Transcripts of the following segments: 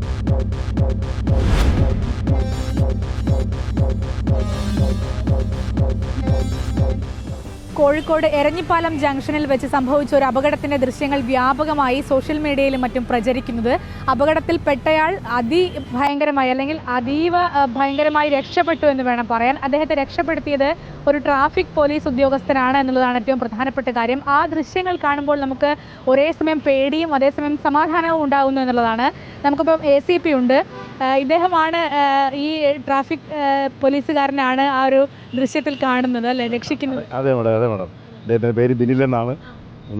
Bye. Kozhikode Eranhipalam ജംഗ്ഷനിൽ വെച്ച് സംഭവിച്ച ഒരു അപകടത്തിന്റെ ദൃശ്യങ്ങൾ വ്യാപകമായി സോഷ്യൽ മീഡിയയിലും മറ്റും പ്രചരിക്കുന്നത്. അപകടത്തിൽ പെട്ടയാൾ അതിഭയങ്കരമായി അല്ലെങ്കിൽ അതീവ ഭയങ്കരമായി രക്ഷപ്പെട്ടു എന്ന് വേണം പറയാൻ. അദ്ദേഹത്തെ രക്ഷപ്പെടുത്തിയത് ഒരു ട്രാഫിക് പോലീസ് ഉദ്യോഗസ്ഥനാണ് എന്നുള്ളതാണ് ഏറ്റവും പ്രധാനപ്പെട്ട കാര്യം. ആ ദൃശ്യങ്ങൾ കാണുമ്പോൾ നമുക്ക് ഒരേ സമയം പേടിയും അതേസമയം സമാധാനവും ഉണ്ടാകുന്നു എന്നുള്ളതാണ്. നമുക്കിപ്പം എ സി പി ഉണ്ട്. ഇദ്ദേഹമാണ് ഈ ട്രാഫിക് പോലീസുകാരനാണ് ആ ഒരു ദൃശ്യത്തിൽ കാണുന്നത് അല്ലെ? രക്ഷിക്കുന്നത്. അതെ. അതെ മേഡം അദ്ദേഹത്തിന്റെ പേര് ബിനിൽ എന്നാണ്.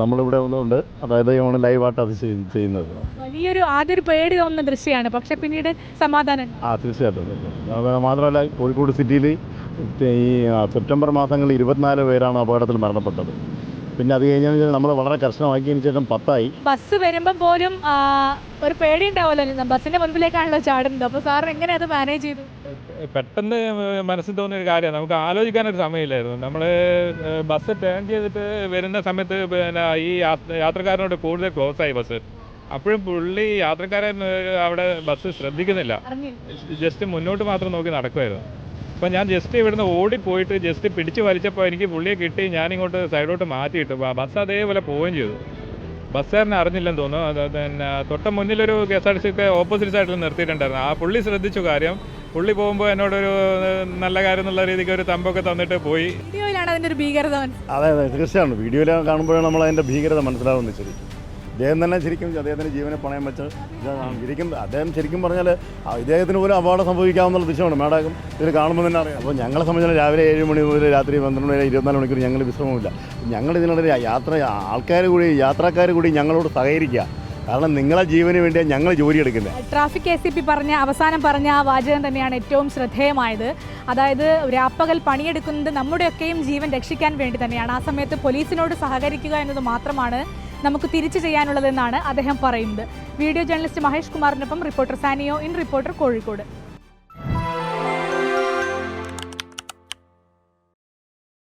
നമ്മളിവിടെ ഒന്നുണ്ട് അതായത് ഓൺ ലൈവായിട്ട് അത് ചെയ്യുന്നത്. വലിയൊരു ആദ്യം ഒരു പേടി തോന്നുന്ന ദൃശ്യമാണ്. പക്ഷെ പിന്നീട് സമാധാനം. ആ തീർച്ചയായിട്ടും. മാത്രമല്ല കോഴിക്കോട് സിറ്റിയിൽ ഈ സെപ്റ്റംബർ മാസങ്ങളിൽ ഇരുപത്തിനാല് പേരാണ് അപകടത്തിൽ മരണപ്പെട്ടത്. പിന്നെ അത് കഴിഞ്ഞാൽ നമ്മൾ വളരെ കർശനമാക്കിയതിന് ശേഷം പത്തായി. ബസ് വരുമ്പം പോലും ആ, ഒരു പേടി ഉണ്ടാവുമല്ലോ ബസ്സിന്റെ മുൻപിലേക്കാണല്ലോ ചാടുന്നത്. അപ്പൊ സാർ എങ്ങനെ അത് മാനേജ് ചെയ്തു? പെട്ടെന്ന് മനസ്സിൽ തോന്നിയ ഒരു കാര്യമാണ് നമുക്ക് ആലോചിക്കാനൊരു സമയമില്ലായിരുന്നു. നമ്മൾ ബസ് ടേൺ ചെയ്തിട്ട് വരുന്ന സമയത്ത് പിന്നെ ഈ യാത്ര- യാത്രക്കാരനോട് കൂടുതൽ ക്ലോസ് ആയി ബസ്. അപ്പോഴും പുള്ളി യാത്രക്കാരൻ ഏഹ്, അവിടെ ബസ് ശ്രദ്ധിക്കുന്നില്ല. അറിഞ്ഞില്ല. ജസ്റ്റ് മുന്നോട്ട് മാത്രം നോക്കി നടക്കുമായിരുന്നു അപ്പോൾ ഞാൻ ജസ്റ്റ് ഇവിടുന്ന് ഓടിപ്പോയിട്ട് ജസ്റ്റ് പിടിച്ച് വലിച്ചപ്പോൾ എനിക്ക് പുള്ളിയെ കിട്ടി. ഞാനിങ്ങോട്ട് സൈഡോട്ട് മാറ്റിയിട്ടു ബസ് അതേപോലെ പോവുകയും ചെയ്തു. ബസ്സുകാരനെ അറിഞ്ഞില്ലെന്ന് തോന്നുന്നു. അത് പിന്നെ തൊട്ട മുന്നിലൊരു K S R T C ഒക്കെ ഓപ്പോസിറ്റ് സൈഡിൽ നിർത്തിയിട്ടുണ്ടായിരുന്നു. ആ പുള്ളി ശ്രദ്ധിച്ചു കാര്യം. പുള്ളി പോകുമ്പോൾ എന്നോടൊരു നല്ല കാര്യം എന്നുള്ള രീതിക്ക് ഒരു തമ്പൊക്കെ തന്നിട്ട് പോയി. വീഡിയോയിലാണ് അതിന്റെ ഒരു ഭീകരത മനസ്സിലായത്. അതെ അതെ തീർച്ചയാണ് വീഡിയോയിൽ കാണുമ്പോഴാണ് നമ്മൾ അതിന്റെ ഭീകരത മനസ്സിലാവുന്നത് ശരിക്കും. അദ്ദേഹം തന്നെ ശരിക്കും അദ്ദേഹത്തിന്റെ ജീവനെ പണയം വെച്ച് ശരിക്കും അദ്ദേഹം ശരിക്കും പറഞ്ഞാൽ ഇദ്ദേഹത്തിന് പോലും അപകടം സംഭവിക്കാവുന്ന ദൃശ്യമാണ് മേഡം ഇതിൽ കാണുമ്പോൾ തന്നെ അറിയാം. അപ്പോൾ ഞങ്ങളെ സംബന്ധിച്ചാൽ രാവിലെ ഏഴ് മണി മുതൽ രാത്രി പന്ത്രണ്ട് വരെ ഇരുപത്തിനാല് മണിക്കൂർ ഞങ്ങൾ വിശ്രമമില്ല. ഞങ്ങൾ ഇതിനിടയിൽ യാത്ര ആൾക്കാർ കൂടി യാത്രക്കാർ കൂടി ഞങ്ങളോട് സഹകരിക്കുക. കാരണം നിങ്ങളെ ജീവന് വേണ്ടിയാണ് ഞങ്ങൾ ജോലി എടുക്കുന്നത് ട്രാഫിക് എ സി പി പറഞ്ഞ അവസാനം പറഞ്ഞ ആ വാചകം തന്നെയാണ് ഏറ്റവും ശ്രദ്ധേയമായത്. അതായത് രാപ്പകൽ പണിയെടുക്കുന്നത് നമ്മുടെയൊക്കെയും ജീവൻ രക്ഷിക്കാൻ വേണ്ടി തന്നെയാണ്. ആ സമയത്ത് പോലീസിനോട് സഹകരിക്കുക എന്നത് മാത്രമാണ് നമുക്ക് തിരിച്ചു ചെയ്യാനുള്ളതെന്നാണ് അദ്ദേഹം പറയുന്നത്. Video journalist Mahesh കുമാറിനൊപ്പം reporter Saniyo in reporter Kozhikode.